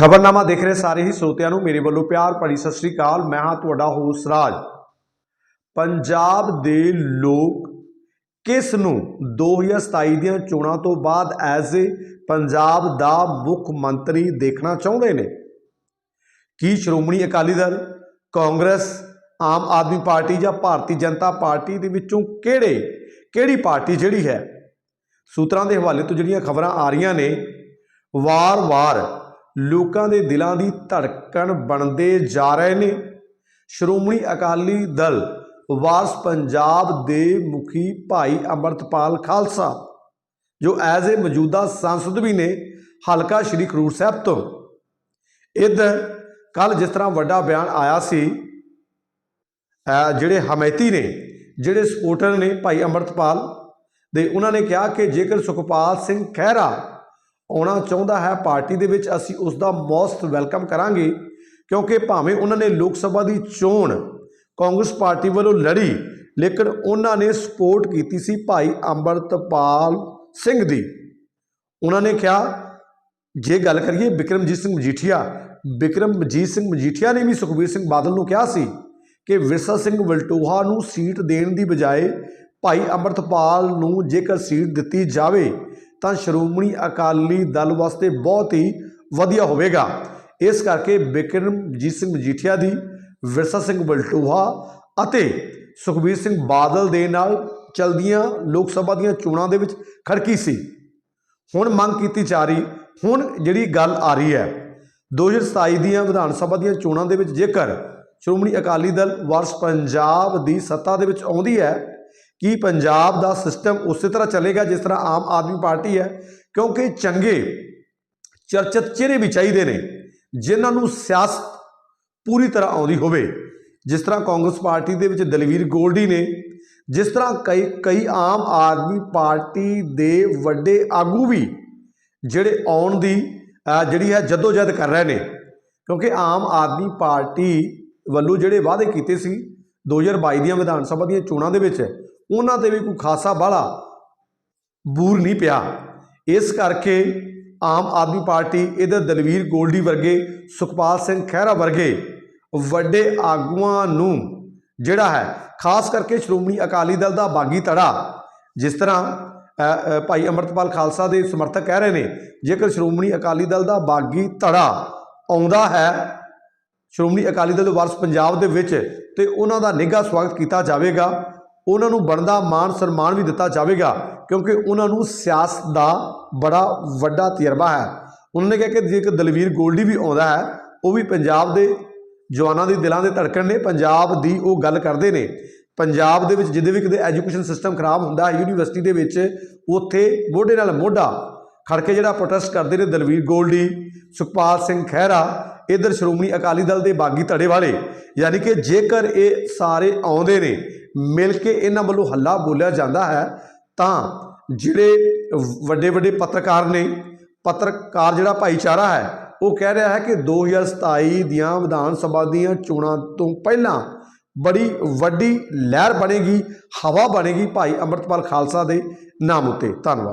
ਖਬਰਨਾਮਾ ਦੇਖ ਰਹੇ ਸਾਰੇ ਹੀ ਸਰੋਤਿਆਂ ਨੂੰ ਮੇਰੇ ਵੱਲੋਂ ਪਿਆਰ ਭਰੀ ਸਤਿ ਸ੍ਰੀ ਅਕਾਲ। ਮੈਂ ਹਾਂ ਤੁਹਾਡਾ ਹੋਸ ਰਾਜ। ਪੰਜਾਬ ਦੇ ਲੋਕ ਕਿਸ ਨੂੰ 2027 ਦੀਆਂ ਚੋਣਾਂ ਤੋਂ ਬਾਅਦ ਐਜ਼ ਏ ਪੰਜਾਬ ਦਾ ਮੁੱਖ ਮੰਤਰੀ ਦੇਖਣਾ ਚਾਹੁੰਦੇ ਨੇ? ਕੀ ਸ਼੍ਰੋਮਣੀ ਅਕਾਲੀ ਦਲ, ਕਾਂਗਰਸ, ਆਮ ਆਦਮੀ ਪਾਰਟੀ ਜਾਂ ਭਾਰਤੀ ਜਨਤਾ ਪਾਰਟੀ ਦੇ ਵਿੱਚੋਂ ਕਿਹੜੇ, ਕਿਹੜੀ ਪਾਰਟੀ ਜਿਹੜੀ ਹੈ? ਸੂਤਰਾਂ ਦੇ ਹਵਾਲੇ ਤੋਂ ਜਿਹੜੀਆਂ ਖਬਰਾਂ ਆ ਰਹੀਆਂ ਨੇ, ਵਾਰ-ਵਾਰ ਲੋਕਾਂ ਦੇ ਦਿਲਾਂ ਦੀ ਧੜਕਣ ਬਣਦੇ ਜਾ ਰਹੇ ਨੇ। ਸ਼੍ਰੋਮਣੀ ਅਕਾਲੀ ਦਲ ਵਾਸ ਪੰਜਾਬ ਦੇ ਮੁਖੀ ਭਾਈ ਅੰਮ੍ਰਿਤਪਾਲ ਖਾਲਸਾ, ਜੋ ਐਜ਼ ਏ ਮੌਜੂਦਾ ਸੰਸਦ ਵੀ ਨੇ, ਹਲਕਾ ਸ਼੍ਰੀ ਕਰੂਰ ਸਾਹਿਬ ਤੋਂ। ਇੱਧਰ ਕੱਲ ਜਿਸ ਤਰ੍ਹਾਂ ਵੱਡਾ ਬਿਆਨ ਆਇਆ ਸੀ ਜਿਹੜੇ ਹਮੈਤੀ ਨੇ, ਜਿਹੜੇ ਸਪੋਰਟਰ ਨੇ ਭਾਈ ਅੰਮ੍ਰਿਤਪਾਲ, ਦੇ ਉਹਨਾਂ ਨੇ ਕਿਹਾ ਕਿ ਜੇਕਰ ਸੁਖਪਾਲ ਸਿੰਘ ਖਹਿਰਾ ਆਉਣਾ ਚਾਹੁੰਦਾ ਹੈ, ਪਾਰਟੀ ਦੇ ਵਿੱਚ ਅਸੀਂ ਉਸ ਦਾ ਮੋਸਟ ਵੈਲਕਮ ਕਰਾਂਗੇ, ਕਿਉਂਕਿ ਭਾਵੇਂ ਉਹਨਾਂ ਨੇ ਲੋਕ ਸਭਾ ਦੀ ਚੋਣ ਕਾਂਗਰਸ ਪਾਰਟੀ ਵੱਲੋਂ ਲੜੀ, ਲੇਕਿਨ ਉਹਨਾਂ ਨੇ ਸਪੋਰਟ ਕੀਤੀ ਸੀ ਭਾਈ ਅੰਮ੍ਰਿਤਪਾਲ ਸਿੰਘ ਦੀ। ਉਹਨਾਂ ਨੇ ਕਿਹਾ, ਜੇ ਗੱਲ ਕਰੀਏ ਬਿਕਰਮਜੀਤ ਸਿੰਘ ਮਜੀਠੀਆ, ਬਿਕਰਮਜੀਤ ਸਿੰਘ ਮਜੀਠੀਆ ਨੇ ਵੀ ਸੁਖਬੀਰ ਸਿੰਘ ਬਾਦਲ ਨੂੰ ਕਿਹਾ ਸੀ ਕਿ ਵਿਰਸਾ ਸਿੰਘ ਵਲਟੋਹਾ ਨੂੰ ਸੀਟ ਦੇਣ ਦੀ ਬਜਾਏ ਭਾਈ ਅੰਮ੍ਰਿਤਪਾਲ ਨੂੰ ਜੇਕਰ ਸੀਟ ਦਿੱਤੀ ਜਾਵੇ ਤਾਂ ਸ਼੍ਰੋਮਣੀ ਅਕਾਲੀ ਦਲ ਵਾਸਤੇ ਬਹੁਤ ਹੀ ਵਧੀਆ ਹੋਵੇਗਾ। ਇਸ ਕਰਕੇ ਬਿਕਰਮਜੀਤ ਸਿੰਘ ਮਜੀਠੀਆ ਦੀ, ਵਿਰਸਾ ਸਿੰਘ ਵਲਟੋਹਾ ਅਤੇ ਸੁਖਬੀਰ ਸਿੰਘ ਬਾਦਲ ਦੇ ਨਾਲ ਚਲਦੀਆਂ ਲੋਕ ਸਭਾ ਦੀਆਂ ਚੋਣਾਂ ਦੇ ਵਿੱਚ ਖੜਕੀ ਸੀ। ਹੁਣ ਮੰਗ ਕੀਤੀ ਜਾ ਰਹੀ, ਹੁਣ ਜਿਹੜੀ ਗੱਲ ਆ ਰਹੀ ਹੈ 2027 ਦੀਆਂ ਵਿਧਾਨ ਸਭਾ ਦੀਆਂ ਚੋਣਾਂ ਦੇ ਵਿੱਚ ਜੇਕਰ ਸ਼੍ਰੋਮਣੀ ਅਕਾਲੀ ਦਲ ਵਾਰਸ ਪੰਜਾਬ ਦੀ ਸੱਤਾ ਦੇ ਵਿੱਚ ਆਉਂਦੀ ਹੈ ਕਿ ਪੰਜਾਬ ਦਾ ਸਿਸਟਮ ਉਸੇ ਤਰ੍ਹਾਂ ਚੱਲੇਗਾ ਜਿਸ ਤਰ੍ਹਾਂ ਆਮ ਆਦਮੀ ਪਾਰਟੀ ਹੈ? ਕਿਉਂਕਿ ਚੰਗੇ ਚਰਚਿਤ ਚਿਹਰੇ ਵੀ ਚਾਹੀਦੇ ਨੇ, ਜਿਨ੍ਹਾਂ ਨੂੰ ਸਿਆਸਤ ਪੂਰੀ ਤਰ੍ਹਾਂ ਆਉਂਦੀ ਹੋਵੇ। ਜਿਸ ਤਰ੍ਹਾਂ ਕਾਂਗਰਸ ਪਾਰਟੀ ਦੇ ਵਿੱਚ ਦਲਵੀਰ ਗੋਲਡੀ ਨੇ, ਜਿਸ ਤਰ੍ਹਾਂ ਕਈ ਕਈ ਆਮ ਆਦਮੀ ਪਾਰਟੀ ਦੇ ਵੱਡੇ ਆਗੂ ਵੀ ਜਿਹੜੇ ਆਉਣ ਦੀ ਜਿਹੜੀ ਹੈ ਜਦੋਜਹਿਦ ਕਰ ਰਹੇ ਨੇ। ਕਿਉਂਕਿ ਆਮ ਆਦਮੀ ਪਾਰਟੀ ਵੱਲੋਂ ਜਿਹੜੇ ਵਾਅਦੇ ਕੀਤੇ ਸੀ 2022 ਦੀਆਂ ਵਿਧਾਨ ਸਭਾ ਦੀਆਂ ਚੋਣਾਂ ਦੇ ਵਿੱਚ ਉਹਨਾਂ ਤੇ ਵੀ ਕੋਈ ਖਾਸਾ ਬਾਹਲਾ ਬੂਰ ਨਹੀਂ ਪਿਆ। ਇਸ ਕਰਕੇ ਆਮ ਆਦਮੀ ਪਾਰਟੀ ਇਹਦੇ ਦਲਵੀਰ ਗੋਲਡੀ ਵਰਗੇ, ਸੁਖਪਾਲ ਸਿੰਘ ਖਹਿਰਾ ਵਰਗੇ ਵੱਡੇ ਆਗੂਆਂ ਨੂੰ ਜਿਹੜਾ ਹੈ, ਖਾਸ ਕਰਕੇ ਸ਼੍ਰੋਮਣੀ ਅਕਾਲੀ ਦਲ ਦਾ ਬਾਗੀ ਧੜਾ, ਜਿਸ ਤਰ੍ਹਾਂ ਭਾਈ ਅੰਮ੍ਰਿਤਪਾਲ ਖਾਲਸਾ ਦੇ ਸਮਰਥਕ ਕਹਿ ਰਹੇ ਨੇ, ਜੇਕਰ ਸ਼੍ਰੋਮਣੀ ਅਕਾਲੀ ਦਲ ਦਾ ਬਾਗੀ ਧੜਾ ਆਉਂਦਾ ਹੈ, ਸ਼੍ਰੋਮਣੀ ਅਕਾਲੀ ਦਲ ਦੇ ਵਾਰਸ ਪੰਜਾਬ ਦੇ ਵਿੱਚ ਤੇ ਉਹਨਾਂ ਦਾ ਨਿੱਘਾ ਸਵਾਗਤ ਕੀਤਾ ਜਾਵੇਗਾ। ਉਹਨਾਂ ਨੂੰ ਬਣਦਾ ਮਾਣ ਸਨਮਾਨ ਵੀ ਦਿੱਤਾ ਜਾਵੇਗਾ, ਕਿਉਂਕਿ ਉਹਨਾਂ ਨੂੰ ਸਿਆਸਤ ਦਾ ਬੜਾ ਵੱਡਾ ਤਜਰਬਾ ਹੈ। ਉਹਨਾਂ ਨੇ ਕਿਹਾ ਕਿ ਜੇਕਰ ਦਲਵੀਰ ਗੋਲਡੀ ਵੀ ਆਉਂਦਾ ਹੈ, ਉਹ ਵੀ ਪੰਜਾਬ ਦੇ ਜਵਾਨਾਂ ਦੇ ਦਿਲਾਂ ਦੇ ਧੜਕਣ ਨੇ, ਪੰਜਾਬ ਦੀ ਉਹ ਗੱਲ ਕਰਦੇ ਨੇ। ਪੰਜਾਬ ਦੇ ਵਿੱਚ ਜਿਹਦੇ ਵੀ ਕਿਤੇ ਐਜੂਕੇਸ਼ਨ ਸਿਸਟਮ ਖਰਾਬ ਹੁੰਦਾ ਹੈ, ਯੂਨੀਵਰਸਿਟੀ ਦੇ ਵਿੱਚ ਉੱਥੇ ਮੋਢੇ ਨਾਲ ਮੋਢਾ ਖੜ ਕੇ ਜਿਹੜਾ ਪ੍ਰੋਟੈਸਟ ਕਰਦੇ ਨੇ ਦਲਵੀਰ ਗੋਲਡੀ, ਸੁਖਪਾਲ ਸਿੰਘ ਖਹਿਰਾ, ਇਧਰ ਸ਼੍ਰੋਮਣੀ ਅਕਾਲੀ ਦਲ ਦੇ ਬਾਗੀ ਧੜੇ ਵਾਲੇ। ਯਾਨੀ ਕਿ ਜੇਕਰ ਇਹ ਸਾਰੇ ਆਉਂਦੇ ਨੇ ਮਿਲ ਕੇ ਇਹਨਾਂ ਵੱਲੋਂ ਹੱਲਾ ਬੋਲਿਆ ਜਾਂਦਾ ਹੈ, ਤਾਂ ਜਿਹੜੇ ਵੱਡੇ ਵੱਡੇ ਪੱਤਰਕਾਰ ਨੇ, ਪੱਤਰਕਾਰ ਜਿਹੜਾ ਭਾਈਚਾਰਾ ਹੈ, ਉਹ ਕਹਿ ਰਿਹਾ ਹੈ ਕਿ 2027 ਦੀਆਂ ਵਿਧਾਨ ਸਭਾ ਦੀਆਂ ਚੋਣਾਂ ਤੋਂ ਪਹਿਲਾਂ ਬੜੀ ਵੱਡੀ ਲਹਿਰ ਬਣੇਗੀ, ਹਵਾ ਬਣੇਗੀ ਭਾਈ ਅੰਮ੍ਰਿਤਪਾਲ ਖਾਲਸਾ ਦੇ ਨਾਮ ਉੱਤੇ। ਧੰਨਵਾਦ।